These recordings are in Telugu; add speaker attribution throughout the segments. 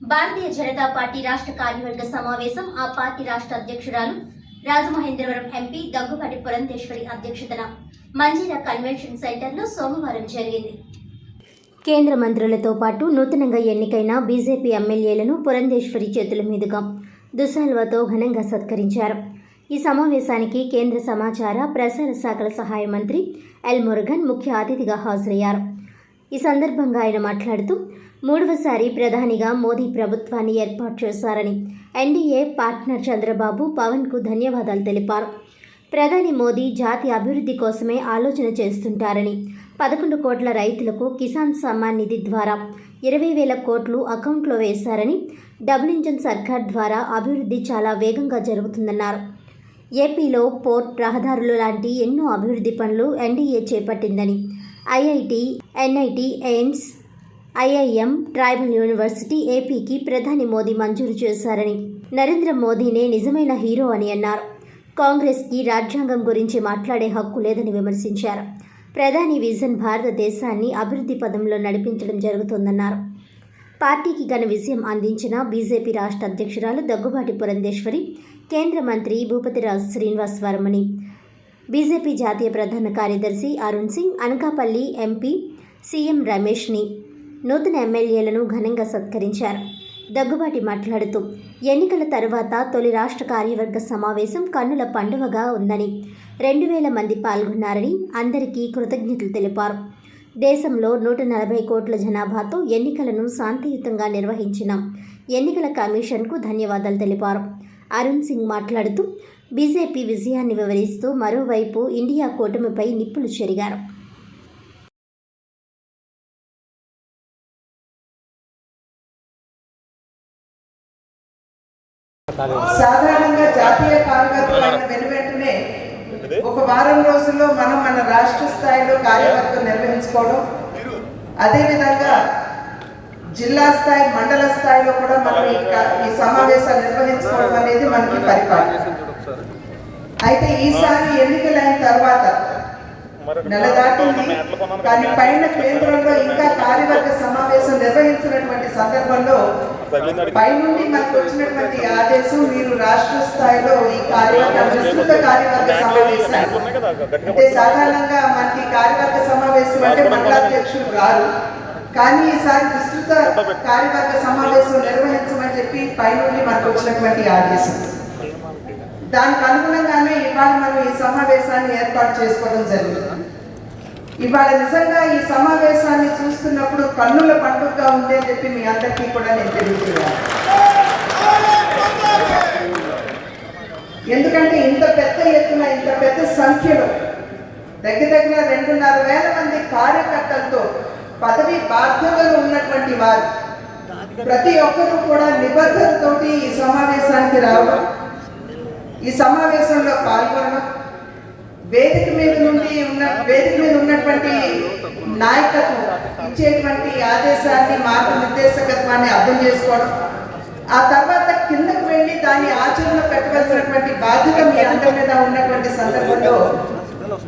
Speaker 1: భారతీయ జనతా పార్టీ రాష్ట్ర కార్యవర్గ సమావేశం ఆ పార్టీ రాష్ట్ర అధ్యక్షురాలు రాజమహేంద్రవరం ఎంపీ దగ్గుబాటి పురంధేశ్వరి అధ్యక్షతన మంజీరా కన్వెన్షన్ సెంటర్లో సోమవారం జరిగింది. కేంద్ర మంత్రులతో పాటు నూతనంగా ఎన్నికైన బీజేపీ ఎమ్మెల్యేలను పురంధేశ్వరి చేతుల మీదుగా దుశాల్వతో ఘనంగా సత్కరించారు. ఈ సమావేశానికి కేంద్ర సమాచార ప్రసార శాఖల సహాయ మంత్రి ఎల్ మురుగన్ ముఖ్య అతిథిగా హాజరయ్యారు. ఈ సందర్భంగా ఆయన మాట్లాడుతూ మూడవసారి ప్రధానిగా మోదీ ప్రభుత్వాన్ని ఏర్పాటు చేశారని ఎన్డీఏ పార్ట్నర్ చంద్రబాబు పవన్కు ధన్యవాదాలు తెలిపారు. ప్రధాని మోదీ జాతి అభివృద్ధి కోసమే ఆలోచన చేస్తుంటారని పదకొండు కోట్ల రైతులకు కిసాన్ సమ్మాన్ నిధి ద్వారా ఇరవై వేల కోట్లు అకౌంట్లో వేశారని డబుల్ ఇంజన్ సర్కార్ ద్వారా అభివృద్ధి చాలా వేగంగా జరుగుతుందన్నారు. ఏపీలో పోర్ట్ రహదారులు లాంటి ఎన్నో అభివృద్ధి పనులు ఎన్డీఏ చేపట్టిందని IIT NIT AIIMS IIM tribal university ఏపీకి ప్రధాని మోదీ మంజూరు చేశారని నరేంద్ర మోదీనే నిజమైన హీరో అని అన్నారు. కాంగ్రెస్కి రాజ్యాంగం గురించి మాట్లాడే హక్కు లేదని విమర్శించారు. ప్రధాని విజన్ భారతదేశాన్ని అభివృద్ధి పదంలో నడిపించడం జరుగుతోందన్నారు. పార్టీకి ఘన విజయం అందించిన బీజేపీ రాష్ట్ర అధ్యక్షురాలు దగ్గుబాటి పురంధేశ్వరి కేంద్ర మంత్రి భూపతిరాజు శ్రీనివాస్ వర్మని బీజేపీ జాతీయ ప్రధాన కార్యదర్శి అరుణ్ సింగ్ అనకాపల్లి ఎంపీ సీఎం రమేష్ని నూతన ఎమ్మెల్యేలను ఘనంగా సత్కరించారు. దగ్గుబాటి మాట్లాడుతూ ఎన్నికల తర్వాత తొలి రాష్ట్ర కార్యవర్గ సమావేశం కన్నుల పండుగగా ఉందని రెండు వేల మంది పాల్గొన్నారని అందరికీ కృతజ్ఞతలు తెలిపారు. దేశంలో నూట నలభై కోట్ల జనాభాతో ఎన్నికలను శాంతియుతంగా నిర్వహించిన ఎన్నికల కమిషన్కు ధన్యవాదాలు తెలిపారు. అరుణ్ సింగ్ మాట్లాడుతూ బీజేపీ విజయాన్ని వివరిస్తూ మరోవైపు ఇండియా కూటమిపై నిప్పులు చెరిగారు.
Speaker 2: సాధారణంగా జాతీయ కార్యకర్తలు అయిన వెనువెంటనే ఒక వారం రోజుల్లో మనం మన రాష్ట్ర స్థాయిలో కార్యకర్తలు నిర్వహించుకోవడం అదేవిధంగా జిల్లా స్థాయి మండల స్థాయిలో కూడా మనం ఈ సమావేశాలు నిర్వహించుకోవడం అనేది మనకి పరిపాలన. అయితే ఈసారి ఎన్నికలైన తర్వాత నెల దాటింది. కానీ పైన కేంద్రంలో ఇంకా కార్యవర్గ సమావేశం నిర్వహించినటువంటి సందర్భంలో పైనుండి మనకు వచ్చినటువంటి ఆదేశం మీరు రాష్ట్ర స్థాయిలో ఈ కార్యవర్గ విస్తృత కార్యవర్గ సమావేశాలు అంటే సాధారణంగా మనకి కార్యవర్గ సమావేశం అంటే మండలాధ్యక్షులు రారు. కానీ ఈసారి విస్తృత కార్యవర్గ సమావేశం నిర్వహించమని చెప్పి పైనుండి మనకు వచ్చినటువంటి ఆదేశం. దానికి అనుగుణంగానే ఇవాళ మనం ఈ సమావేశాన్ని ఏర్పాటు చేసుకోవడం జరిగింది. ఇవాళ నిజంగా ఈ సమావేశాన్ని చూస్తున్నప్పుడు కన్నుల పండుగగా ఉంది అని చెప్పి మీ అందరికీ కూడా నేను తెలియజేయాలి. ఎందుకంటే ఇంత పెద్ద ఎత్తున ఇంత పెద్ద సంఖ్యలో దగ్గర దగ్గర రెండున్నర వేల మంది కార్యకర్తలతో పదవి బాధ్యతలు ఉన్నటువంటి వారు ప్రతి ఒక్కరూ కూడా నిబద్ధతతోటి ఈ సమావేశానికి రావడం ఈ సమావేశంలో పాల్గొనడం వేదిక మీద నుండి ఉన్న వేదిక మీద ఉన్నటువంటి నాయకత్వం ఇచ్చేటువంటి ఆదేశాన్ని మార్గనిర్దేశకత్వాన్ని అర్థం చేసుకోవడం ఆ తర్వాత కిందకు వెళ్ళి దాన్ని ఆచరణ పెట్టవలసినటువంటి బాధ్యత మీ అందరి మీద ఉన్నటువంటి సందర్భంలో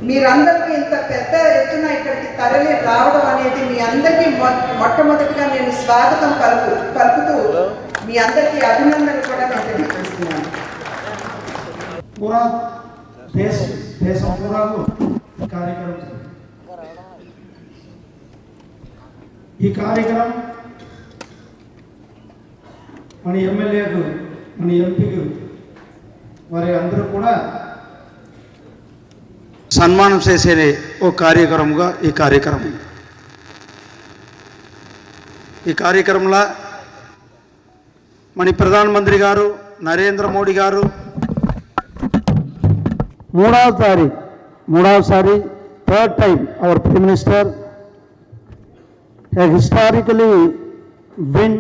Speaker 2: మీరందరూ ఇంత పెద్ద ఎత్తున ఇక్కడికి తరలి రావడం అనేది మీ అందరికీ మొ- మొట్టమొదటిగా నేను స్వాగతం పలుకు పలుకుతూ మీ అందరికీ అభినందనలు కూడా నేను తెలియజేస్తున్నాను
Speaker 3: पूरा देश देश पूरा को कार्यक्रम ఈ కార్యక్రమం మన ఎమ్మెల్యేకు మన ఎంపీకు వారి అందరూ కూడా సన్మానం చేసే ఓ కార్యక్రమంగా ఈ కార్యక్రమం ఈ కార్యక్రమంలో మన ప్రధానమంత్రి గారు నరేంద్ర మోడీ గారు మూడవసారి మూడవసారి third time our prime minister historically win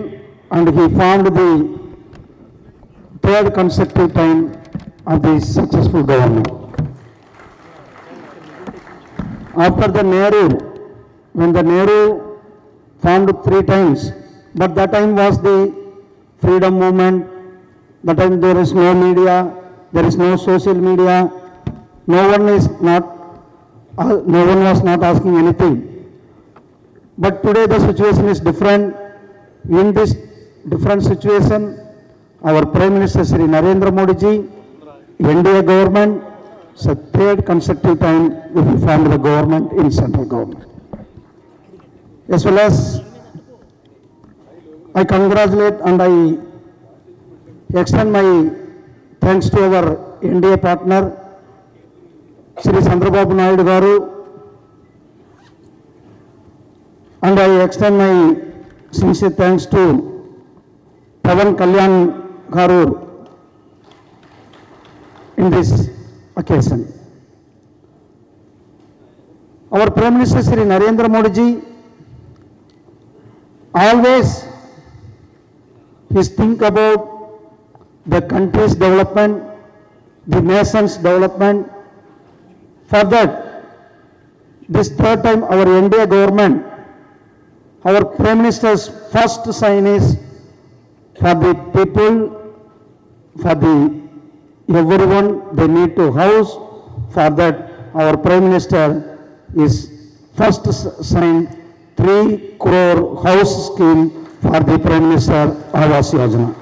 Speaker 3: and he formed the third constructive time of the successful government after the Nehru when the Nehru formed three times but the time was the freedom moment the time there is no media there is no social media no one is not uh, no one was not asking anything but today the situation is different in this different situation, our Prime Minister Sri Narendra Modi ji, NDA government, it's a third consecutive time we formed the government in central government. As well as I congratulate and I extend my thanks to our india partner, Shri Chandrababu Naidu garu, and I extend my sincere thanks to Pavan Kalyan garu in this occasion. Our Prime Minister Shri Narendra Modi ji always his think about the country's development, the nation's development. For that, this third time our India government, our Prime Minister's first sign is for the people, for the everyone, they need to house. For that, our Prime Minister is first s- signed three crore house scheme for the Prime Minister Awas Yojana.